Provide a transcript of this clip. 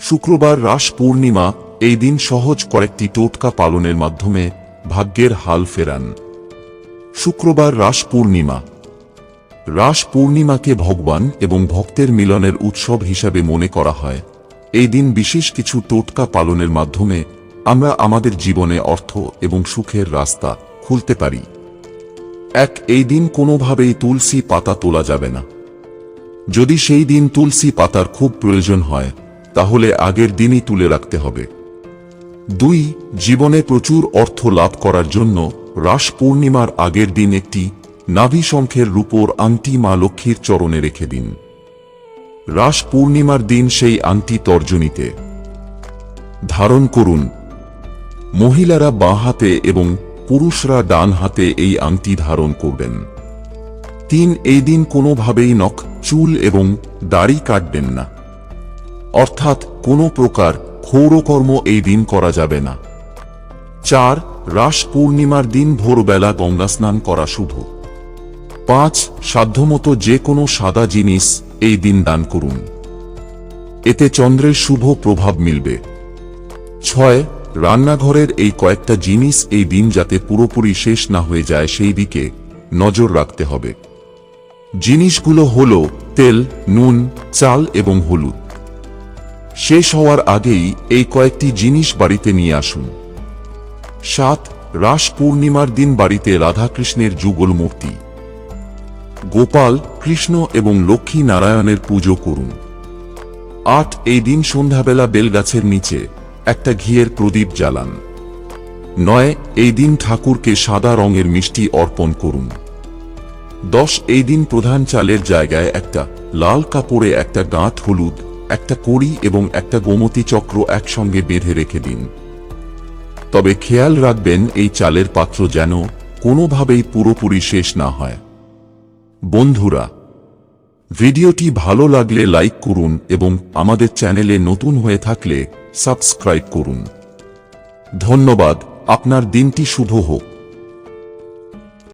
শুক্রবার রাস পূর্ণিমা, এই দিন সহজ কয়েকটি টোটকা পালনের মাধ্যমে ভাগ্যের হাল ফেরান। শুক্রবার রাস পূর্ণিমা। রাস পূর্ণিমাকে ভগবান এবং ভক্তের মিলনের উৎসব হিসাবে মনে করা হয়। এই দিন বিশেষ কিছু টোটকা পালনের মাধ্যমে আমরা আমাদের জীবনে অর্থ এবং সুখের রাস্তা খুলতে পারি। এক, এই দিন কোনোভাবেই তুলসী পাতা তোলা যাবে না। যদি সেই দিন তুলসী পাতার খুব প্রয়োজন হয় তাহলে আগের দিনই তুলে রাখতে হবে। দুই, জীবনে প্রচুর অর্থ লাভ করার জন্য রাস পূর্ণিমার আগের দিন একটি নাভি শঙ্খের রূপোর আংটি মা লক্ষ্মীর চরণে রেখে দিন। রাস পূর্ণিমার দিন সেই আংটি তর্জনীতে। ধারণ করুন, মহিলারা বাঁ হাতে এবং পুরুষরা ডান হাতে এই আংটি ধারণ করবেন। তিন, এই দিন কোনোভাবেই নখ, চুল এবং দাড়ি কাটবেন না। অর্থাৎ কোনো প্রকার ক্ষৌরকর্ম এই দিন করা যাবে না। চার, রাস পূর্ণিমার দিন ভোরবেলা গঙ্গা স্নান করা শুভ। পাঁচ, সাধ্যমতো যে কোনো সাদা জিনিস এই দিন দান করুন। এতে চন্দ্রের শুভ প্রভাব মিলবে। ছয়, রান্নাঘরের এই কয়েকটা জিনিস এই দিন যাতে পুরোপুরি শেষ না হয়ে যায় সেই দিকে নজর রাখতে হবে। জিনিসগুলো হল তেল, নুন, চাল এবং হলুদ। শেষ হওয়ার আগেই এই কয়েকটি জিনিস বাড়িতে নিয়ে আসুন। সাত, রাস পূর্ণিমার দিন বাড়িতে রাধাকৃষ্ণের যুগল মূর্তি গোপাল, কৃষ্ণ এবং লক্ষ্মী নারায়ণের পুজো করুন। আট, এই দিন সন্ধ্যাবেলা বেলগাছের নিচে একটা ঘিয়ের প্রদীপ জ্বালান। নয়, এই দিন ঠাকুরকে সাদা রঙের মিষ্টি অর্পণ করুন। দশ, এই দিন প্রধান চালের জায়গায় একটা লাল কাপড়ে একটা গাঁট হলুদ একটা কড়ি এবং একটা গোমতী চক্র একসঙ্গে বেঁধে রেখে দিন। তবে খেয়াল রাখবেন, এই চালের পাত্র যেন কোনোভাবেই পুরোপুরি শেষ না হয়। বন্ধুরা, ভিডিওটি ভালো লাগলে লাইক করুন এবং আমাদের চ্যানেলে নতুন হয়ে থাকলে সাবস্ক্রাইব করুন। ধন্যবাদ, আপনার দিনটি শুভ হোক।